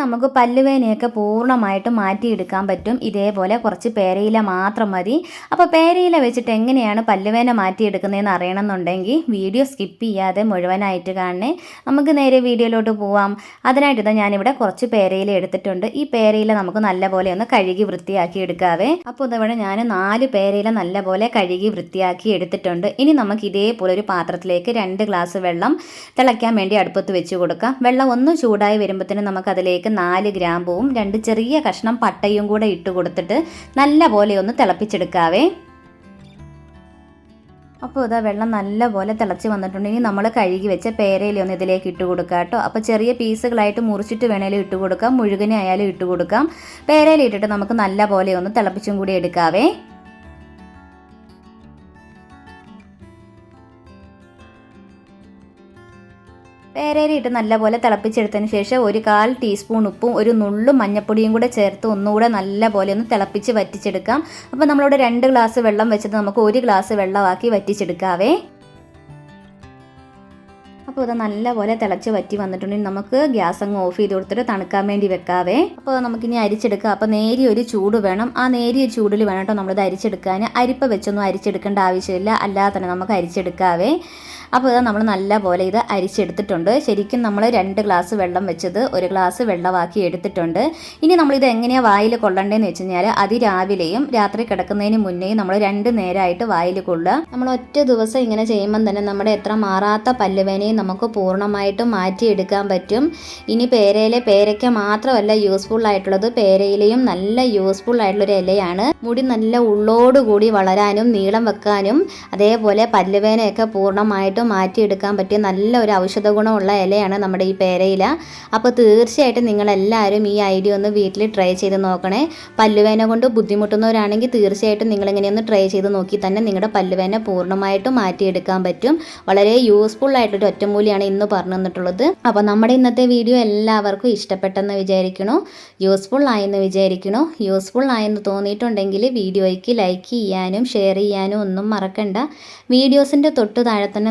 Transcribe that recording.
നമുക്ക് പല്ലുവേനയൊക്കെ പൂർണമായിട്ട് മാറ്റിയെടുക്കാൻ പറ്റും. ഇതേപോലെ കുറച്ച് പേരയില മാത്രം മതി. അപ്പോൾ പേരയില വെച്ചിട്ട് എങ്ങനെയാണ് പല്ലുവേന മാറ്റിയെടുക്കുന്നതെന്ന് അറിയണമെന്നുണ്ടെങ്കിൽ വീഡിയോ സ്കിപ്പ് ചെയ്യാതെ മുഴുവനായിട്ട് കാണണേ. നമുക്ക് നേരെ വീഡിയോയിലോട്ട് പോവാം. അതിനായിട്ട് ഇതാ ഞാനിവിടെ കുറച്ച് പേരയില എടുത്തിട്ടുണ്ട്. ഈ പേരയില നമുക്ക് നല്ലപോലെ ഒന്ന് കഴുകി വൃത്തിയാക്കി എടുക്കാവേ. അപ്പോൾ ഇതവിടെ ഞാൻ നാല് പേരയില നല്ലപോലെ കഴുകി വൃത്തിയാക്കി എടുത്തിട്ടുണ്ട്. ഇനി നമുക്ക് ഇതേപോലെ ഒരു പാത്രത്തിലേക്ക് രണ്ട് ഗ്ലാസ് വെള്ളം തിളയ്ക്കാൻ വേണ്ടി അടുപ്പത്ത് വെച്ച് കൊടുക്കാം. വെള്ളം ഒന്ന് ചൂടായി വരുമ്പോഴത്തേനും നമുക്ക് അതിലേക്ക് നാല് ഗ്രാമ്പുവും രണ്ട് ചെറിയ കഷ്ണം പട്ടയും കൂടെ ഇട്ട് കൊടുത്തിട്ട് നല്ല പോലെ ഒന്ന് തിളപ്പിച്ചെടുക്കാവേ. അപ്പോൾ ഇതാ വെള്ളം നല്ലപോലെ തിളച്ച് വന്നിട്ടുണ്ട്. ഇനി നമ്മൾ കഴുകി വെച്ച പേരയില ഒന്ന് ഇതിലേക്ക് ഇട്ട് കൊടുക്കുക കേട്ടോ. അപ്പോൾ ചെറിയ പീസുകളായിട്ട് മുറിച്ചിട്ട് വേണേലും ഇട്ട് കൊടുക്കാം. മുഴുകനെ ആയാലും ഇട്ട് കൊടുക്കാം. പേരയിലിട്ടിട്ട് നമുക്ക് നല്ല പോലെ ഒന്ന് തിളപ്പിച്ചും കൂടി എടുക്കാവേ. പേരയില ഇട്ട് നല്ലപോലെ തിളപ്പിച്ചെടുത്തതിന് ശേഷം ഒരു കാൽ ടീസ്പൂൺ ഉപ്പും ഒരു നുള്ളും മഞ്ഞപ്പൊടിയും കൂടെ ചേർത്ത് ഒന്നുകൂടെ നല്ലപോലെ ഒന്ന് തിളപ്പിച്ച് വറ്റിച്ചെടുക്കാം. അപ്പോൾ നമ്മളിവിടെ രണ്ട് ഗ്ലാസ് വെള്ളം വെച്ചത് നമുക്ക് ഒരു ഗ്ലാസ് വെള്ളമാക്കി വറ്റിച്ചെടുക്കാവേ. അപ്പോൾ ഇത് നല്ലപോലെ തിളച്ച് വറ്റി വന്നിട്ടുണ്ടെങ്കിൽ നമുക്ക് ഗ്യാസ് അങ്ങ് ഓഫ് ചെയ്ത് കൊടുത്തിട്ട് തണുക്കാൻ വേണ്ടി വെക്കാവേ. അപ്പോൾ നമുക്കിനി അരിച്ചെടുക്കാം. അപ്പോൾ നേരിയ ഒരു ചൂട് വേണം. ആ നേരിയ ചൂടിൽ വേണം കേട്ടോ നമ്മളിത് അരിച്ചെടുക്കാൻ. അരിപ്പ വെച്ചൊന്നും അരിച്ചെടുക്കേണ്ട ആവശ്യമില്ല. അല്ലാതെ തന്നെ നമുക്ക് അരിച്ചെടുക്കാവേ. അപ്പോൾ ഇത് നമ്മൾ നല്ല പോലെ ഇത് അരിച്ചെടുത്തിട്ടുണ്ട്. ശരിക്കും നമ്മൾ രണ്ട് ഗ്ലാസ് വെള്ളം വെച്ചത് ഒരു ഗ്ലാസ് വെള്ളമാക്കി എടുത്തിട്ടുണ്ട്. ഇനി നമ്മളിത് എങ്ങനെയാണ് വായിൽ കൊള്ളണ്ടേന്ന് വെച്ച് കഴിഞ്ഞാൽ അതിരാവിലെയും രാത്രി കിടക്കുന്നതിന് മുന്നേയും നമ്മൾ രണ്ട് നേരമായിട്ട് വായിൽ കൊള്ളുക. നമ്മൾ ഒറ്റ ദിവസം ഇങ്ങനെ ചെയ്യുമ്പം തന്നെ നമ്മുടെ എത്ര മാറാത്ത പല്ലുവേനയും നമുക്ക് പൂർണമായിട്ടും മാറ്റിയെടുക്കാൻ പറ്റും. ഇനി പേരയിലെ പേരയ്ക്ക മാത്രമല്ല യൂസ്ഫുൾ ആയിട്ടുള്ളത് പേരയിലെയും നല്ല യൂസ്ഫുൾ ആയിട്ടുള്ളൊരു ഇലയാണ്. മുടി നല്ല ഉള്ളോടുകൂടി വളരാനും നീളം വെക്കാനും അതേപോലെ പല്ലുവേനയൊക്കെ പൂർണമായിട്ടും മാറ്റിയെടുക്കാൻ പറ്റിയ നല്ല ഒരു ഔഷധ ഗുണമുള്ള ഇലയാണ് നമ്മുടെ ഈ പേരയില. അപ്പോൾ തീർച്ചയായിട്ടും നിങ്ങളെല്ലാവരും ഈ ഐഡിയ ഒന്ന് വീട്ടിൽ ട്രൈ ചെയ്ത് നോക്കണേ. പല്ലുവേന കൊണ്ട് ബുദ്ധിമുട്ടുന്നവരാണെങ്കിൽ തീർച്ചയായിട്ടും നിങ്ങളിങ്ങനെയൊന്ന് ട്രൈ ചെയ്ത് നോക്കി തന്നെ നിങ്ങളുടെ പല്ലുവേന പൂർണമായിട്ടും മാറ്റിയെടുക്കാൻ പറ്റും. വളരെ യൂസ്ഫുൾ ആയിട്ടൊരു ഒറ്റമൂലിയാണ് ഇന്ന് പറഞ്ഞു തന്നിട്ടുള്ളത്. അപ്പോൾ നമ്മുടെ ഇന്നത്തെ വീഡിയോ എല്ലാവർക്കും ഇഷ്ടപ്പെട്ടെന്ന് വിചാരിക്കണു യൂസ്ഫുൾ ആയെന്ന് വിചാരിക്കണു യൂസ്ഫുൾ ആയെന്ന് തോന്നിയിട്ടുണ്ടെങ്കിൽ വീഡിയോയ്ക്ക് ലൈക്ക് ചെയ്യാനും ഷെയർ ചെയ്യാനും ഒന്നും മറക്കണ്ട. വീഡിയോസിന്റെ തൊട്ട് താഴെ തന്നെ